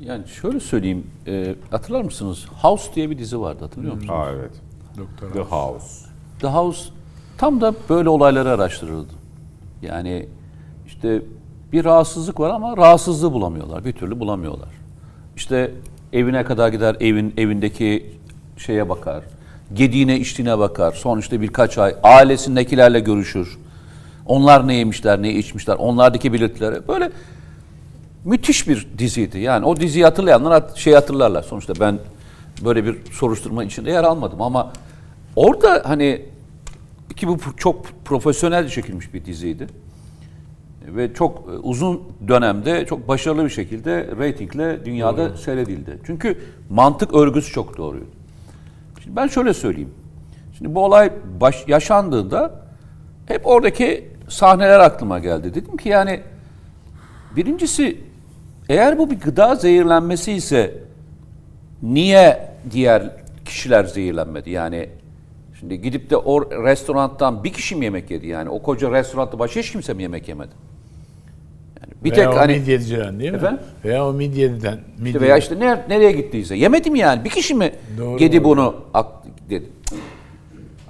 Yani şöyle söyleyeyim, e, hatırlar mısınız? House diye bir dizi vardı, hatırlıyor musunuz? Aa evet. Doktor The House. The House tam da böyle olayları araştırırdı. Yani işte bir rahatsızlık var ama rahatsızlığı bulamıyorlar, bir türlü bulamıyorlar. İşte evine kadar gider, evin evindeki şeye bakar, gediğine içtiğine bakar. Son işte birkaç ay ailesindekilerle görüşür. Onlar ne yemişler, ne içmişler, onlardaki belirtileri. Böyle müthiş bir diziydi. Yani o diziyi hatırlayanlar hat- şey hatırlarlar. Sonuçta ben böyle bir soruşturma içinde yer almadım ama orada hani ki bu çok profesyonel çekilmiş bir diziydi. Ve çok e, uzun dönemde çok başarılı bir şekilde reytingle dünyada seyredildi. Çünkü mantık örgüsü çok doğruydu. Şimdi ben şöyle söyleyeyim. Şimdi bu olay baş, yaşandığında hep oradaki sahneler aklıma geldi. Dedim ki yani birincisi eğer bu bir gıda zehirlenmesi ise niye diğer kişiler zehirlenmedi? Yani şimdi gidip de o restorandan bir kişi mi yemek yedi? Yani o koca restoranda başka hiç kimse mi yemek yemedi? Yani bir Veya tek o hani midyeciden değil mi? Efendim? Veya o midyeden. Midye. işte veya işte ner- nereye gittiyse yemedi mi yani? Bir kişi mi Doğru, yedi doğru. bunu dedi.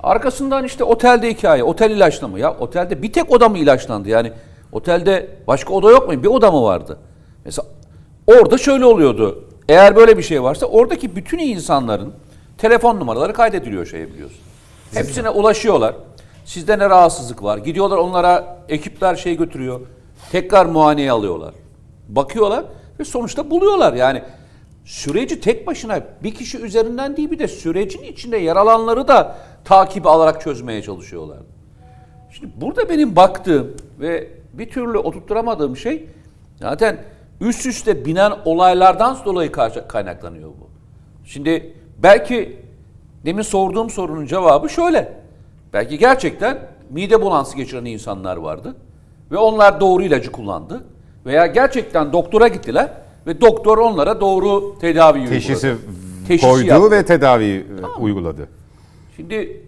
Arkasından işte otelde hikaye, otel ilaçlama. Ya otelde bir tek oda mı ilaçlandı? Yani otelde başka oda yok mu? Bir oda mı vardı? Mesela orada şöyle oluyordu. Eğer böyle bir şey varsa oradaki bütün insanların telefon numaraları kaydediliyor şeye biliyorsun. Hepsine ulaşıyorlar. Sizde ne rahatsızlık var? Gidiyorlar onlara ekipler şey götürüyor. Tekrar muayeneye alıyorlar. Bakıyorlar ve sonuçta buluyorlar. Yani süreci tek başına bir kişi üzerinden değil bir de sürecin içinde yer alanları da takip alarak çözmeye çalışıyorlar. Şimdi burada benim baktığım ve bir türlü oturtturamadığım şey zaten üst üste binen olaylardan dolayı kaynaklanıyor bu. Şimdi belki demin sorduğum sorunun cevabı şöyle. Belki gerçekten mide bulantısı geçiren insanlar vardı ve onlar doğru ilacı kullandı veya gerçekten doktora gittiler ve doktor onlara doğru tedavi uyguladı. Teşhisi Teşhisi koydu yaptı. ve tedavi e, uyguladı. Şimdi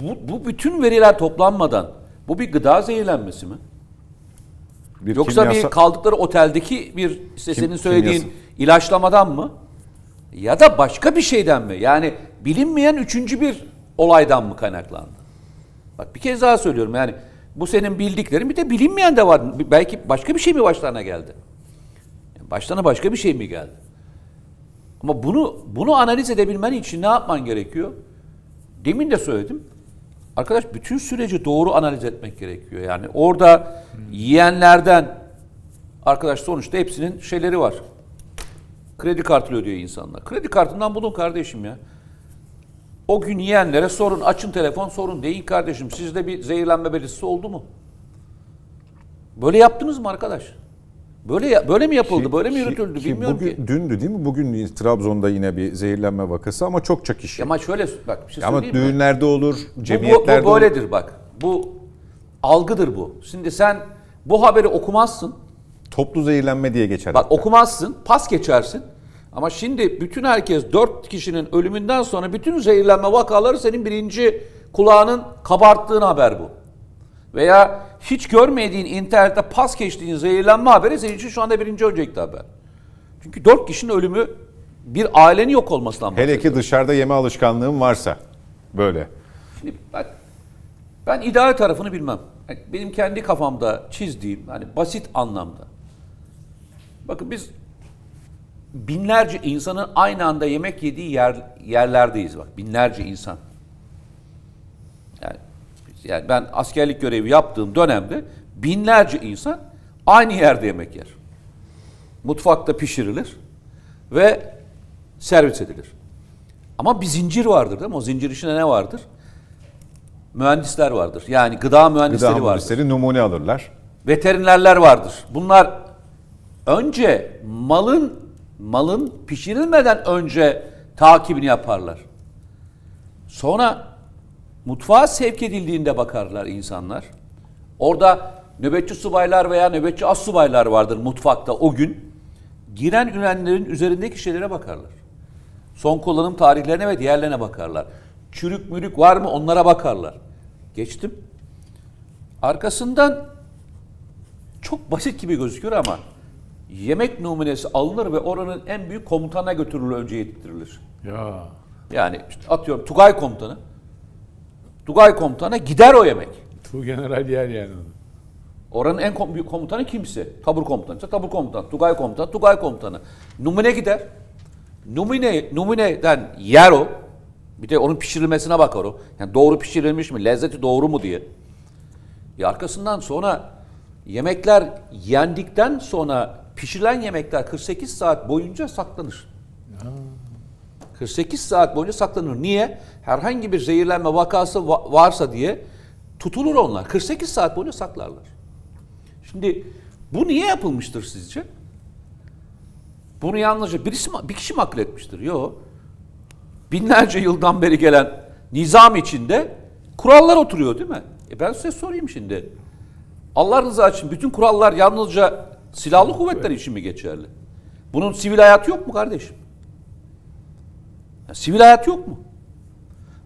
bu, bu bütün veriler toplanmadan bu bir gıda zehirlenmesi mi? Bir Yoksa kimyasal- bir kaldıkları oteldeki bir işte Kim- senin söylediğin kimyasal- ilaçlamadan mı? Ya da başka bir şeyden mi? Yani bilinmeyen üçüncü bir olaydan mı kaynaklandı? Bak bir kez daha söylüyorum yani bu senin bildiklerin bir de bilinmeyen de var. Belki başka bir şey mi başlarına geldi? Başlarına başka bir şey mi geldi? Ama bunu bunu analiz edebilmen için ne yapman gerekiyor? Demin de söyledim. Arkadaş bütün süreci doğru analiz etmek gerekiyor. Yani orada yiyenlerden arkadaş sonuçta hepsinin şeyleri var. Kredi kartı ödüyor insanlar. Kredi kartından bulun kardeşim ya. O gün yiyenlere sorun, açın telefon sorun. Deyin kardeşim sizde bir zehirlenme belirtisi oldu mu? Böyle yaptınız mı arkadaş? Böyle böyle mi yapıldı? Ki- böyle mi yürütüldü? ki Bilmiyorum bugün, ki. Dündü değil mi? Bugün Trabzon'da yine bir zehirlenme vakası ama çokça kişi. Ama şöyle bak bir şey ama mi? düğünlerde olur, Bu- cemiyetlerde bu, bu olur. böyledir bak. Bu algıdır bu. Şimdi sen bu haberi okumazsın. Toplu zehirlenme diye geçer. Bak hatta. okumazsın, pas geçersin. Ama şimdi bütün herkes dört kişinin ölümünden sonra bütün zehirlenme vakaları senin birinci kulağının kabarttığın haber bu. Veya hiç görmediğin internette pas geçtiğin zehirlenme haberi senin için şu anda birinci öncelikli haber. Çünkü dört kişinin ölümü bir ailenin yok olmasından Hele bahsediyor. ki dışarıda yeme alışkanlığın varsa böyle. Şimdi bak ben ideal tarafını bilmem. Yani Benim kendi kafamda çizdiğim hani basit anlamda. Bakın biz binlerce insanın aynı anda yemek yediği yer, yerlerdeyiz bak. Binlerce insan. Yani, ben askerlik görevi yaptığım dönemde binlerce insan aynı yerde yemek yer. Mutfakta pişirilir ve servis edilir. Ama bir zincir vardır değil mi? O zincir içinde ne vardır? Mühendisler vardır. Yani gıda mühendisleri Gıda vardır. mühendisleri numune alırlar. Veterinerler vardır. Bunlar önce malın malın pişirilmeden önce takibini yaparlar. Sonra mutfağa sevk edildiğinde bakarlar insanlar. Orada nöbetçi subaylar veya nöbetçi as subaylar vardır mutfakta o gün. Giren ürünlerin üzerindeki şeylere bakarlar. Son kullanım tarihlerine ve diğerlerine bakarlar. Çürük mürük var mı onlara bakarlar. Geçtim. Arkasından çok basit gibi gözüküyor ama yemek numunesi alınır ve oranın en büyük komutana götürülür önce yedirtilir. Ya. Yani işte atıyorum Tugay komutanı. Tugay komutana gider o yemek. Tu general yer yani onu. Oranın en kom- büyük komutanı kimse. Tabur komutanı ise tabur komutanı. Tugay komutanı, Tugay komutanı. Numune gider. Numune, numuneden yer o. Bir de onun pişirilmesine bakar o. Yani doğru pişirilmiş mi, lezzeti doğru mu diye. E arkasından sonra yemekler yendikten sonra pişirilen yemekler 48 saat boyunca saklanır. 48 saat boyunca saklanır. Niye? Herhangi bir zehirlenme vakası va- varsa diye tutulur onlar. 48 saat boyunca saklarlar. Şimdi bu niye yapılmıştır sizce? Bunu yalnızca birisi bir kişi mi akıl etmiştir? Yok. Binlerce yıldan beri gelen nizam içinde kurallar oturuyor değil mi? E ben size sorayım şimdi. Allah rızası için bütün kurallar yalnızca silahlı kuvvetler için mi geçerli? Bunun sivil hayatı yok mu kardeşim? Ya, sivil hayat yok mu?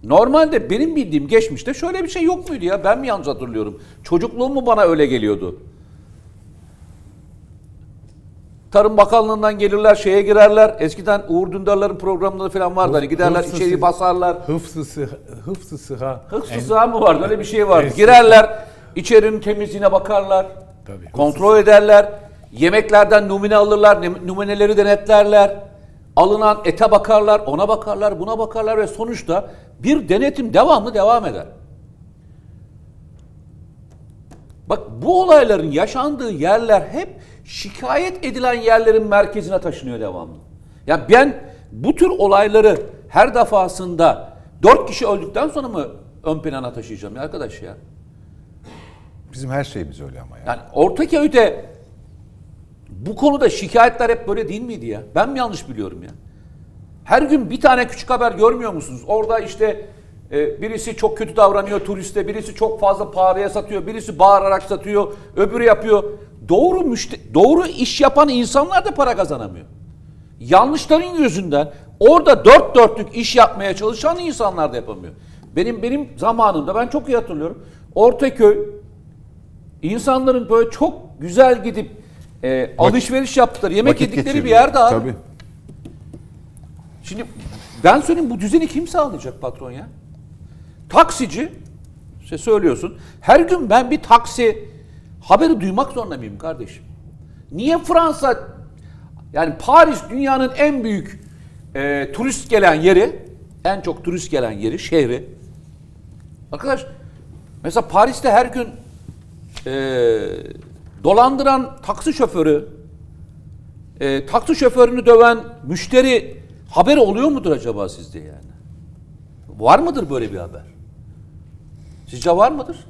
Normalde benim bildiğim geçmişte şöyle bir şey yok muydu ya? Ben mi yanlış hatırlıyorum? Çocukluğum mu bana öyle geliyordu? Tarım Bakanlığı'ndan gelirler, şeye girerler. Eskiden Uğur Dündar'ların programları falan vardı. Hani giderler, Hıfzı içeriği basarlar. Hıfzı sıha. Hıfzı sıha. Hıfzı En- sıha mı vardı? Öyle bir şey vardı. Eski- Girerler, içerinin temizliğine bakarlar. Tabii, hıfzı Kontrol ederler. Yemeklerden numune alırlar, numuneleri denetlerler. Alınan ete bakarlar, ona bakarlar, buna bakarlar ve sonuçta bir denetim devamlı devam eder. Bak bu olayların yaşandığı yerler hep şikayet edilen yerlerin merkezine taşınıyor devamlı. Yani ben bu tür olayları her defasında dört kişi öldükten sonra mı ön plana taşıyacağım ya arkadaş ya? Bizim her şeyimiz öyle ama ya. Yani Ortaköy'de bu konuda şikayetler hep böyle değil miydi ya? Ben mi yanlış biliyorum ya? Her gün bir tane küçük haber görmüyor musunuz? Orada işte e, birisi çok kötü davranıyor turiste, birisi çok fazla pahalıya satıyor, birisi bağırarak satıyor, öbürü yapıyor. Doğru müşte doğru iş yapan insanlar da para kazanamıyor. Yanlışların yüzünden orada dört dörtlük iş yapmaya çalışan insanlar da yapamıyor. Benim benim zamanımda ben çok iyi hatırlıyorum. Ortaköy İnsanların böyle çok güzel gidip e, alışveriş yaptıkları, yemek Vakit yedikleri bir geçiriyor. yerde abi. Tabii. Şimdi ben söyleyeyim bu düzeni kim sağlayacak patron ya? Taksici, işte söylüyorsun. Her gün ben bir taksi haberi duymak zorunda mıyım kardeşim? Niye Fransa, yani Paris dünyanın en büyük e, turist gelen yeri, en çok turist gelen yeri, şehri. Arkadaş, mesela Paris'te her gün e, dolandıran taksi şoförü, e, taksi şoförünü döven müşteri haberi oluyor mudur acaba sizde yani? Var mıdır böyle bir haber? Sizce var mıdır?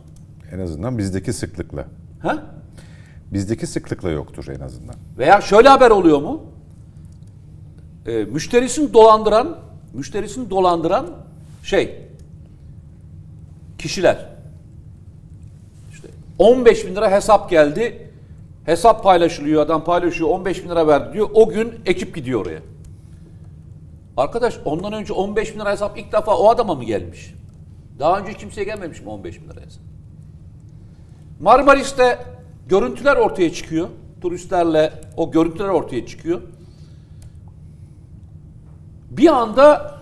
En azından bizdeki sıklıkla. Ha? Bizdeki sıklıkla yoktur en azından. Veya şöyle haber oluyor mu? E, müşterisini dolandıran, müşterisini dolandıran şey, kişiler. İşte 15 bin lira hesap geldi. Hesap paylaşılıyor, adam paylaşıyor, 15 bin lira verdi diyor. O gün ekip gidiyor oraya. Arkadaş ondan önce 15 bin lira hesap ilk defa o adama mı gelmiş? Daha önce kimseye gelmemiş mi 15 bin lira hesap? Marmaris'te görüntüler ortaya çıkıyor. Turistlerle o görüntüler ortaya çıkıyor. Bir anda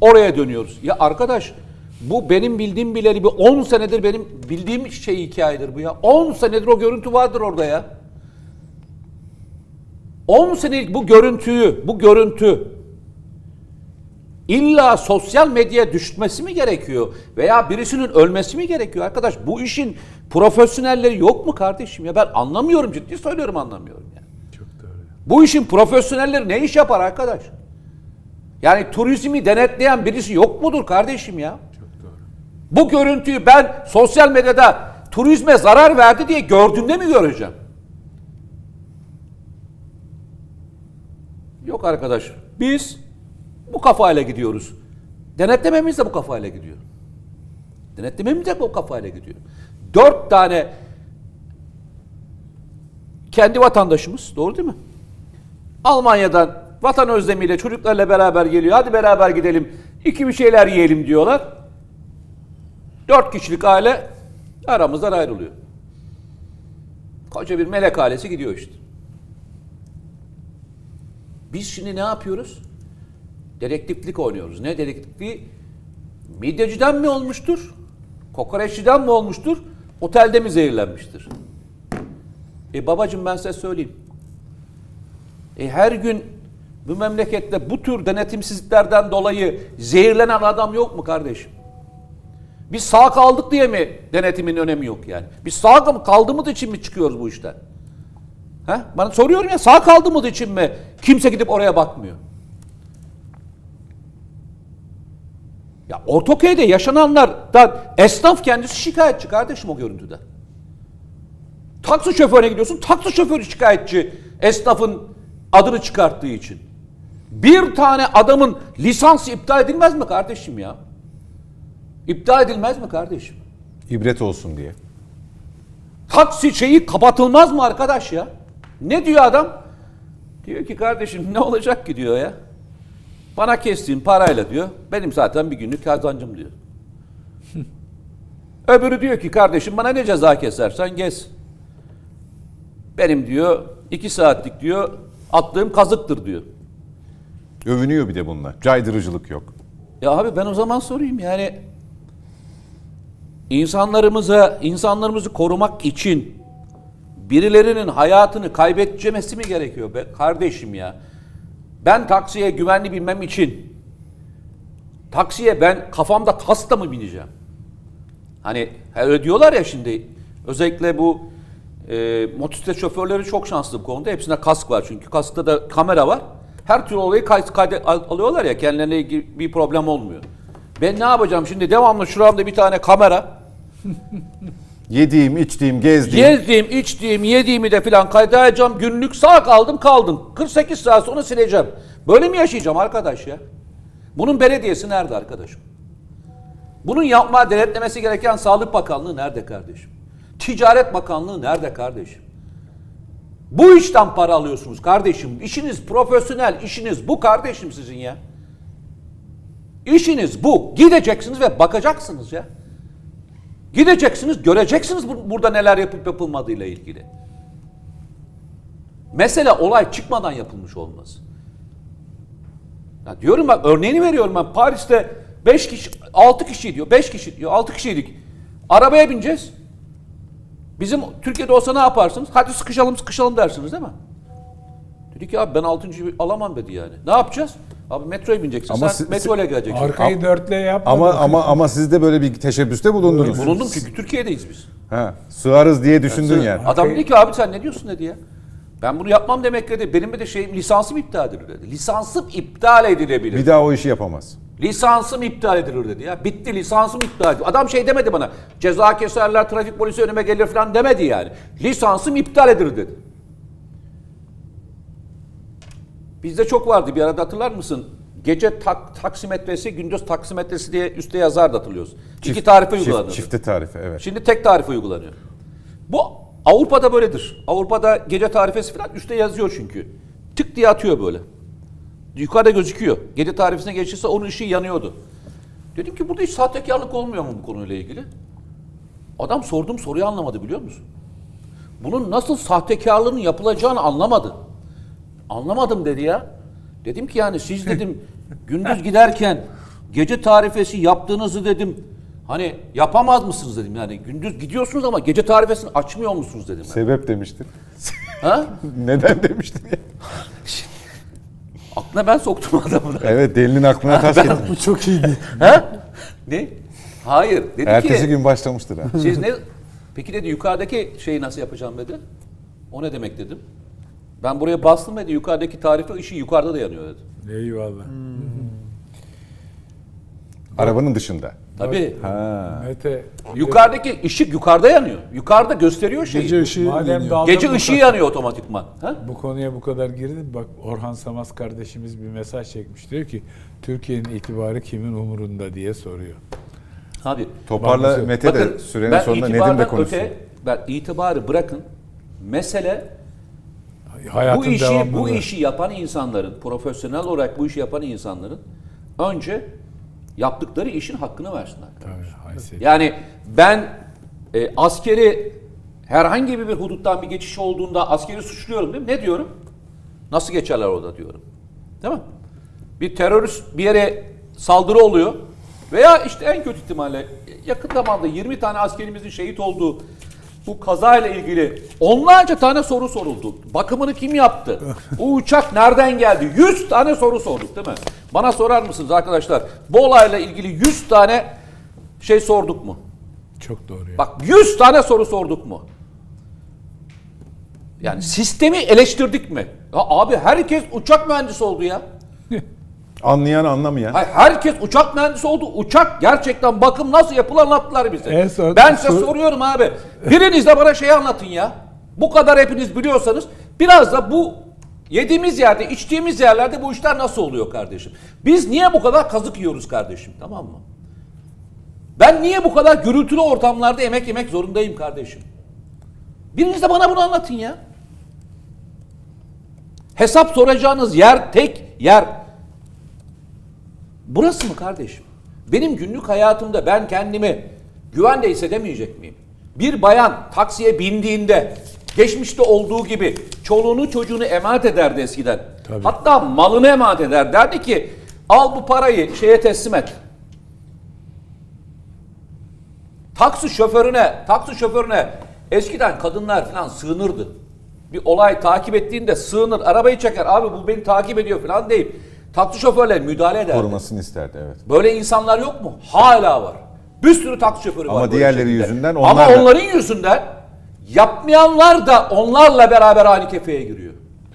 oraya dönüyoruz. Ya arkadaş bu benim bildiğim bileli bir 10 senedir benim bildiğim şey hikayedir bu ya. 10 senedir o görüntü vardır orada ya. 10 senelik bu görüntüyü, bu görüntü illa sosyal medyaya düşmesi mi gerekiyor? Veya birisinin ölmesi mi gerekiyor? Arkadaş bu işin profesyonelleri yok mu kardeşim ya? Ben anlamıyorum ciddi söylüyorum anlamıyorum yani. Çok doğru. Bu işin profesyonelleri ne iş yapar arkadaş? Yani turizmi denetleyen birisi yok mudur kardeşim ya? Bu görüntüyü ben sosyal medyada turizme zarar verdi diye gördüğümde mi göreceğim? Yok arkadaş. Biz bu kafayla gidiyoruz. Denetlememiz de bu kafayla gidiyor. Denetlememiz de bu kafayla gidiyor. Dört tane kendi vatandaşımız, doğru değil mi? Almanya'dan vatan özlemiyle çocuklarla beraber geliyor. Hadi beraber gidelim. iki bir şeyler yiyelim diyorlar. Dört kişilik aile aramızdan ayrılıyor. Koca bir melek ailesi gidiyor işte. Biz şimdi ne yapıyoruz? Dedektiflik oynuyoruz. Ne dedektifliği? Midyeciden mi olmuştur? Kokoreççiden mi olmuştur? Otelde mi zehirlenmiştir? E babacım ben size söyleyeyim. E her gün bu memlekette bu tür denetimsizliklerden dolayı zehirlenen adam yok mu kardeşim? Biz sağ kaldık diye mi denetimin önemi yok yani? Biz sağ mı kaldığımız için mi çıkıyoruz bu işten? He? Bana soruyorum ya sağ kaldığımız için mi kimse gidip oraya bakmıyor? Ya Ortaköy'de yaşananlardan esnaf kendisi şikayetçi kardeşim o görüntüden. Taksi şoförüne gidiyorsun, taksi şoförü şikayetçi esnafın adını çıkarttığı için. Bir tane adamın lisansı iptal edilmez mi kardeşim ya? İptal edilmez mi kardeşim? İbret olsun diye. Taksi şeyi kapatılmaz mı arkadaş ya? Ne diyor adam? Diyor ki kardeşim ne olacak ki diyor ya. Bana kestiğin parayla diyor. Benim zaten bir günlük kazancım diyor. Öbürü diyor ki kardeşim bana ne ceza kesersen gez. Benim diyor iki saatlik diyor attığım kazıktır diyor. Övünüyor bir de bunlar. Caydırıcılık yok. Ya abi ben o zaman sorayım yani insanlarımıza insanlarımızı korumak için birilerinin hayatını kaybedeceğmesi mi gerekiyor be kardeşim ya? Ben taksiye güvenli binmem için taksiye ben kafamda tasla mı bineceğim? Hani öyle diyorlar ya şimdi özellikle bu e, motosiklet şoförleri çok şanslı bu konuda. Hepsinde kask var çünkü. Kaskta da kamera var. Her türlü olayı kayıt kayda al- alıyorlar ya kendilerine bir problem olmuyor. Ben ne yapacağım şimdi devamlı şuramda bir tane kamera. Yediğim, içtiğim, gezdiğim. Gezdiğim, içtiğim, yediğimi de filan kaydedeceğim. Günlük sağ kaldım kaldım. 48 saat sonra sileceğim. Böyle mi yaşayacağım arkadaş ya? Bunun belediyesi nerede arkadaşım? Bunun yapma denetlemesi gereken Sağlık Bakanlığı nerede kardeşim? Ticaret Bakanlığı nerede kardeşim? Bu işten para alıyorsunuz kardeşim. İşiniz profesyonel, işiniz bu kardeşim sizin ya. İşiniz bu. Gideceksiniz ve bakacaksınız ya. Gideceksiniz, göreceksiniz bu- burada neler yapıp yapılmadığıyla ilgili. Mesele olay çıkmadan yapılmış olması. Ya diyorum bak örneğini veriyorum ben. Paris'te 5 kişi, 6 kişi diyor, 5 kişi diyor, 6 kişiydik. Arabaya bineceğiz. Bizim Türkiye'de olsa ne yaparsınız? Hadi sıkışalım sıkışalım dersiniz değil mi? Dedi ki abi ben 6. alamam dedi yani. Ne yapacağız? Abi metroya bineceksin. Ama sen si- metro ile geleceksin. Arkayı dörtle yapma. Ama ama ama siz de böyle bir teşebbüste bulundunuz. Bulundum çünkü Türkiye'deyiz biz. Ha, sığarız diye düşündün yani. Adam dedi ki abi sen ne diyorsun dedi ya. Ben bunu yapmam demek dedi. Benim de şeyim lisansım iptal edilir dedi. Lisansım iptal edilebilir. Bir daha o işi yapamaz. Lisansım iptal edilir dedi ya. Bitti lisansım iptal edilir. Adam şey demedi bana. Ceza keserler, trafik polisi önüme gelir falan demedi yani. Lisansım iptal edilir dedi. Bizde çok vardı bir arada hatırlar mısın? Gece tak, taksimetresi, gündüz taksimetresi diye üstte yazardı hatırlıyoruz. İki tarife çift- uygulanırdı. Çifte tarife evet. Şimdi tek tarife uygulanıyor. Bu Avrupa'da böyledir. Avrupa'da gece tarifesi falan üstte yazıyor çünkü. Tık diye atıyor böyle. Yukarıda gözüküyor. Gece tarifesine geçirse onun ışığı yanıyordu. Dedim ki burada hiç sahtekarlık olmuyor mu bu konuyla ilgili? Adam sorduğum soruyu anlamadı biliyor musun? Bunun nasıl sahtekarlığının yapılacağını anlamadı. Anlamadım dedi ya. Dedim ki yani siz dedim gündüz giderken gece tarifesi yaptığınızı dedim hani yapamaz mısınız dedim yani gündüz gidiyorsunuz ama gece tarifesini açmıyor musunuz dedim. ben. Sebep demiştin. Ha? Neden demiştin ya? Aklına ben soktum adamı. Evet delinin aklına taş getirmiş. Bu çok iyiydi. ha? Ne? Hayır. Dedi Ertesi ki gün başlamıştır ha. siz ne? Peki dedi yukarıdaki şeyi nasıl yapacağım dedi. O ne demek dedim. Ben buraya bastım dedi yukarıdaki tarife ışığı yukarıda da yanıyor dedi. Eyvallah. Arabanın dışında. Tabii. Ha. Mete. Yukarıdaki ışık yukarıda yanıyor. Yukarıda gösteriyor şeyi. Gece ışığı Madem yanıyor. Gece bu ışığı kadar- yanıyor otomatikman. Ha? Bu konuya bu kadar girdin. Bak Orhan Samaz kardeşimiz bir mesaj çekmiş. Diyor ki Türkiye'nin itibarı kimin umurunda diye soruyor. Abi Toparla Mete de sürenin sonunda Nedim de itibardan konuşsun. öte, ben itibarı bırakın. Mesele Hayatın bu işi devamlılığı. bu işi yapan insanların, profesyonel olarak bu işi yapan insanların önce yaptıkları işin hakkını versinler. Tabii. Yani ben e, askeri herhangi bir huduttan bir geçiş olduğunda askeri suçluyorum değil mi? Ne diyorum? Nasıl geçerler orada diyorum. Değil mi? Bir terörist bir yere saldırı oluyor. Veya işte en kötü ihtimalle yakın zamanda 20 tane askerimizin şehit olduğu bu kazayla ilgili onlarca tane soru soruldu. Bakımını kim yaptı? Bu uçak nereden geldi? 100 tane soru sorduk değil mi? Bana sorar mısınız arkadaşlar? Bu olayla ilgili 100 tane şey sorduk mu? Çok doğru ya. Bak 100 tane soru sorduk mu? Yani sistemi eleştirdik mi? Ya abi herkes uçak mühendisi oldu ya. Anlayan anlamayan. Hayır, herkes uçak mühendisi oldu. Uçak gerçekten bakım nasıl yapılır anlattılar bize. En son- ben size sor- soruyorum abi. Biriniz de bana şey anlatın ya. Bu kadar hepiniz biliyorsanız biraz da bu yediğimiz yerde, içtiğimiz yerlerde bu işler nasıl oluyor kardeşim? Biz niye bu kadar kazık yiyoruz kardeşim? Tamam mı? Ben niye bu kadar gürültülü ortamlarda yemek yemek zorundayım kardeşim? Biriniz de bana bunu anlatın ya. Hesap soracağınız yer tek yer. Burası mı kardeşim? Benim günlük hayatımda ben kendimi güvende hissedemeyecek miyim? Bir bayan taksiye bindiğinde geçmişte olduğu gibi çoluğunu çocuğunu emanet ederdi eskiden. Tabii. Hatta malını emanet eder. Derdi ki al bu parayı şeye teslim et. Taksi şoförüne, taksi şoförüne eskiden kadınlar falan sığınırdı. Bir olay takip ettiğinde sığınır, arabayı çeker. Abi bu beni takip ediyor falan deyip taksi şoförleri müdahale ederdi. Korumasını isterdi evet. Böyle insanlar yok mu? Hala var. Bir sürü taksi şoförü Ama var. böyle diğerleri yüzünden Ama onlar da- onların yüzünden yapmayanlar da onlarla beraber aynı kefeye giriyor.